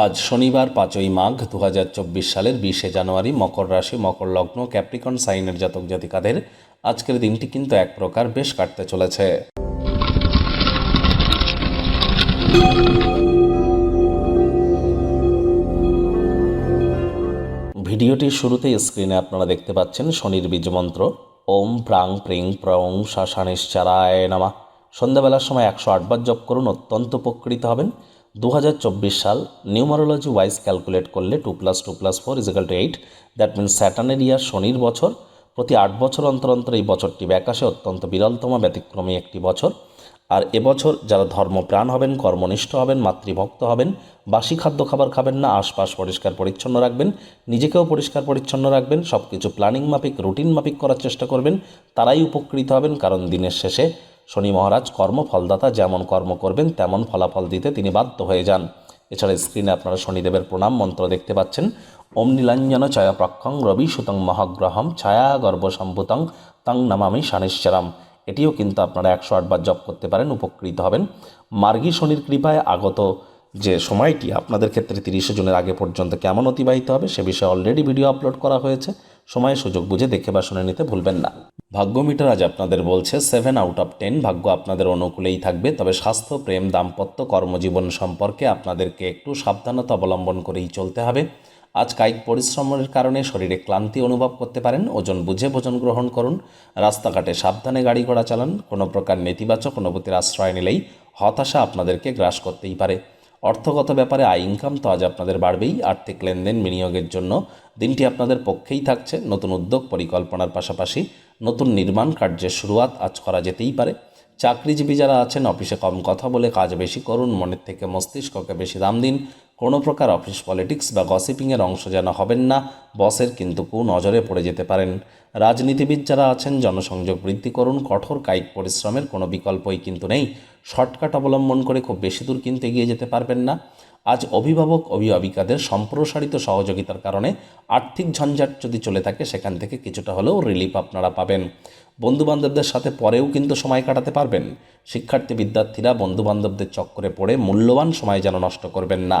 আজ শনিবার পাঁচই মাঘ দু হাজার চব্বিশ সালের বিশে জানুয়ারি মকর রাশি, মকর লগ্ন, ক্যাপ্রিকন, সাইনের জাতক জাতিকাদের আজকের দিনটি কিন্তু এক প্রকার বেশ কাটতে চলেছে। ভিডিওটির শুরুতেই স্ক্রিনে আপনারা দেখতে পাচ্ছেন শনির বীজ মন্ত্র। ওম প্রাং প্রিং প্রং শাসানিশ্চারায় নামা। সন্ধ্যাবেলার সময় একশো আটবার জপ করুন, অত্যন্ত উপকৃত হবেন। দু হাজার চব্বিশ সাল নিউমারোলজি ওয়াইজ ক্যালকুলেট করলে two plus two plus four is equal two eight that means স্যাটার্নের year শনির বছর। প্রতি আট বছর অন্তর অন্তর এই বছরটি ব্যাকাশে অত্যন্ত বিরলতম, ব্যতিক্রমী একটি বছর। আর এবছর যারা ধর্মপ্রাণ হবেন, কর্মনিষ্ঠ হবেন, মাতৃভক্ত হবেন, বাসি খাদ্য খাবার খাবেন না, আশপাশ পরিষ্কার পরিচ্ছন্ন রাখবেন, নিজেকেও পরিষ্কার পরিচ্ছন্ন রাখবেন সব কিছু প্ল্যানিং মাফিক রুটিন মাফিক করার চেষ্টা করবেন, তারাই উপকৃত হবেন, কারণ দিনের শেষে শনি মহারাজ কর্মফলদাতা যেমন কর্ম করবেন, তেমন ফলাফল দিতে তিনি বাধ্য হয়ে যান। এছাড়া স্ক্রিনে আপনারা শনিদেবের প্রণাম মন্ত্র দেখতে পাচ্ছেন। ওম নীলাঞ্জন ছায়া প্রক্ষং রবি সুতং মহাগ্রহম ছায়া গর্ভ সম্ভুতং তং নামামি শানিশ্চরাম এটিও কিন্তু আপনারা একশো আটবার জপ করতে পারেন, উপকৃত হবেন। মার্গী শনির কৃপায় আগত যে সময়টি আপনাদের ক্ষেত্রে তিরিশে জুনের আগে পর্যন্ত কেমন অতিবাহিত হবে সে বিষয়ে অলরেডি ভিডিও আপলোড করা হয়েছে। সময় সুযোগ বুঝে দেখে বা শুনে নিতে ভুলবেন না। ভাগ্য মিটার আজ আপনাদের বলছে সেভেন আউট অফ টেন ভাগ্য আপনাদের অনুকূলেই থাকবে, তবে স্বাস্থ্য, প্রেম, দাম্পত্য, কর্মজীবন সম্পর্কে আপনাদেরকে একটু সাবধানতা অবলম্বন করেই চলতে হবে। আজ কায়িক পরিশ্রমের কারণে শরীরে ক্লান্তি অনুভব করতে পারেন, ওজন বুঝে ভোজন গ্রহণ করুন, রাস্তাঘাটে সাবধানে গাড়ি ঘোড়া চালান, কোনো প্রকার নেতিবাচক অনুভূতির আশ্রয় নিলেই হতাশা আপনাদেরকে গ্রাস করতেই পারে। অর্থগত ব্যাপারে আয় ইনকাম তো আজ আপনাদের বাড়বেই। আর্থিক লেনদেন বিনিয়োগের জন্য দিনটি আপনাদের পক্ষেই থাকছে। নতুন উদ্যোগ পরিকল্পনার পাশাপাশি নতুন নির্মাণ কার্যের শুরুয়াত আজ করা যেতেই পারে। চাকরিজীবী যারা আছেন, অফিসে কম কথা বলে কাজ বেশি করুন, মনের থেকে মস্তিষ্ককে বেশি দাম দিন। কোনো প্রকার অফিস পলিটিক্স বা গসিপিংয়ের অংশ যেন হবেন না, বসের কিন্তু কু নজরে পড়ে যেতে পারেন। রাজনীতিবিদ যারা আছেন, জনসংযোগ বৃদ্ধি করুন, কঠোর কায়িক পরিশ্রমের কোনো বিকল্পই কিন্তু নেই। শর্টকাট অবলম্বন করে খুব বেশি দূর কিন্তু এগিয়ে যেতে পারবেন না। আজ অভিভাবক অভিভাবিকাদের সম্প্রসারিত সহযোগিতার কারণে আর্থিক ঝঞ্ঝাট যদি চলে থাকে, সেখান থেকে কিছুটা হলেও রিলিফ আপনারা পাবেন। বন্ধুবান্ধবদের সাথে পরেও কিন্তু সময় কাটাতে পারবেন। শিক্ষার্থী বিদ্যার্থীরা বন্ধুবান্ধবদের চক্করে পড়ে মূল্যবান সময় যেন নষ্ট করবেন না।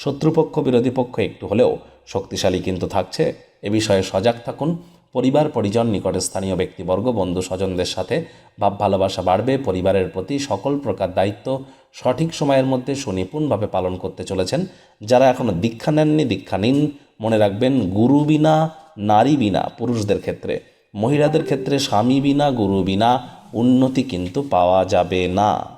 শত্রুপক্ষ, বিরোধী পক্ষ একটু হলেও শক্তিশালী কিন্তু থাকছে। এ বিষয়ে সজাগ থাকুন। পরিবার, পরিজন, নিকটে স্থানীয় ব্যক্তিবর্গ, বন্ধু স্বজনদের সাথে ভাব ভালোবাসা বাড়বে। পরিবারের প্রতি সকল প্রকার দায়িত্ব সঠিক সময়ের মধ্যে সুনিপুণভাবে পালন করতে চলেছেন। যারা এখনও দীক্ষা নেননি, দীক্ষা নিন। মনে রাখবেন, গুরু বিনা, নারী বিনা, পুরুষদের ক্ষেত্রে। মহিলাদের ক্ষেত্রে স্বামী বিনা, গুরু বিনা, উন্নতি কিন্তু পাওয়া যাবে না।